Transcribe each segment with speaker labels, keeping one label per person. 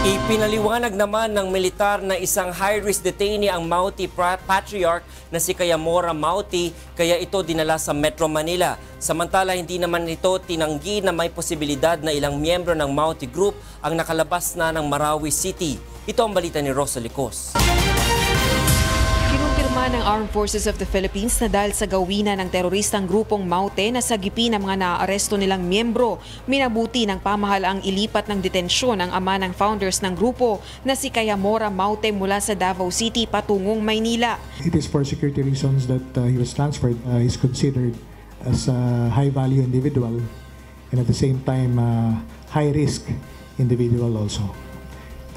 Speaker 1: Ipinaliwanag naman ng militar na isang high-risk detainee ang Mauti Patriarch na si Kayamora Mauti kaya ito dinala sa Metro Manila. Samantala hindi naman ito tinanggi na may posibilidad na ilang miyembro ng Mauti Group ang nakalabas na ng Marawi City. Ito ang balita ni Rosalie Cos.
Speaker 2: Kinumpirma ng Armed Forces of the Philippines na dahil sa gawina ng teroristang grupong Maute na sagipi ng mga naaaresto nilang miyembro, minabuti ng pamahalaang ilipat ng detensyon ang ama ng founders ng grupo na si Kayamora Maute mula sa Davao City patungong Maynila.
Speaker 3: It is for security reasons that uh, he was transferred. Uh, he's considered as a high-value individual and at the same time uh, high-risk individual also.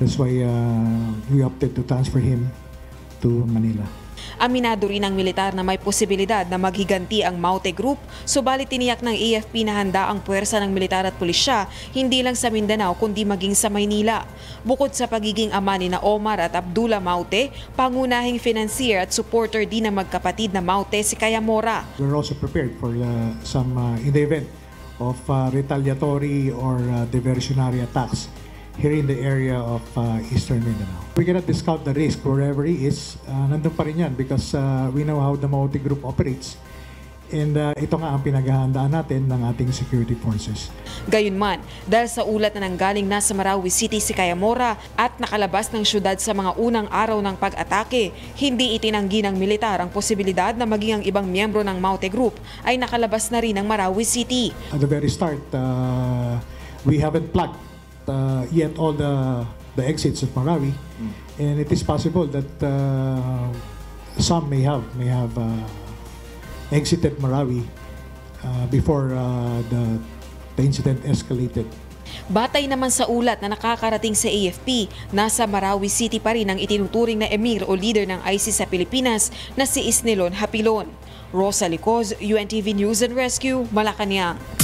Speaker 3: That's why uh, we opted to transfer him to Manila.
Speaker 2: Aminado rin ng militar na may posibilidad na maghiganti ang Maute Group, subalit tiniyak ng AFP na handa ang puwersa ng militar at pulisya hindi lang sa Mindanao kundi maging sa Maynila. Bukod sa pagiging ama ni na Omar at Abdullah Maute, pangunahing financier at supporter din ng magkapatid na Maute si Kayamora.
Speaker 3: We're also prepared for uh, some, uh, in the event of uh, retaliatory or uh, diversionary attacks here in the area of uh, Eastern Mindanao. We cannot discount the risk wherever he is. Uh, nandun pa rin yan because uh, we know how the Maute Group operates. And uh, ito nga ang pinaghahandaan natin ng ating security forces.
Speaker 2: Gayunman, dahil sa ulat na nanggaling na sa Marawi City si Kayamora at nakalabas ng syudad sa mga unang araw ng pag-atake, hindi itinanggi ng militar ang posibilidad na maging ang ibang miyembro ng Maute Group ay nakalabas na rin ng Marawi City.
Speaker 3: At the very start, uh, we haven't plugged uh, yet all the the exits of Marawi, and it is possible that uh, some may have may have uh, exited Marawi uh, before uh, the the incident escalated.
Speaker 2: Batay naman sa ulat na nakakarating sa AFP, nasa Marawi City pa rin ang itinuturing na emir o leader ng ISIS sa Pilipinas na si Isnilon Hapilon. Rosa Licoz, UNTV News and Rescue, Malacanang.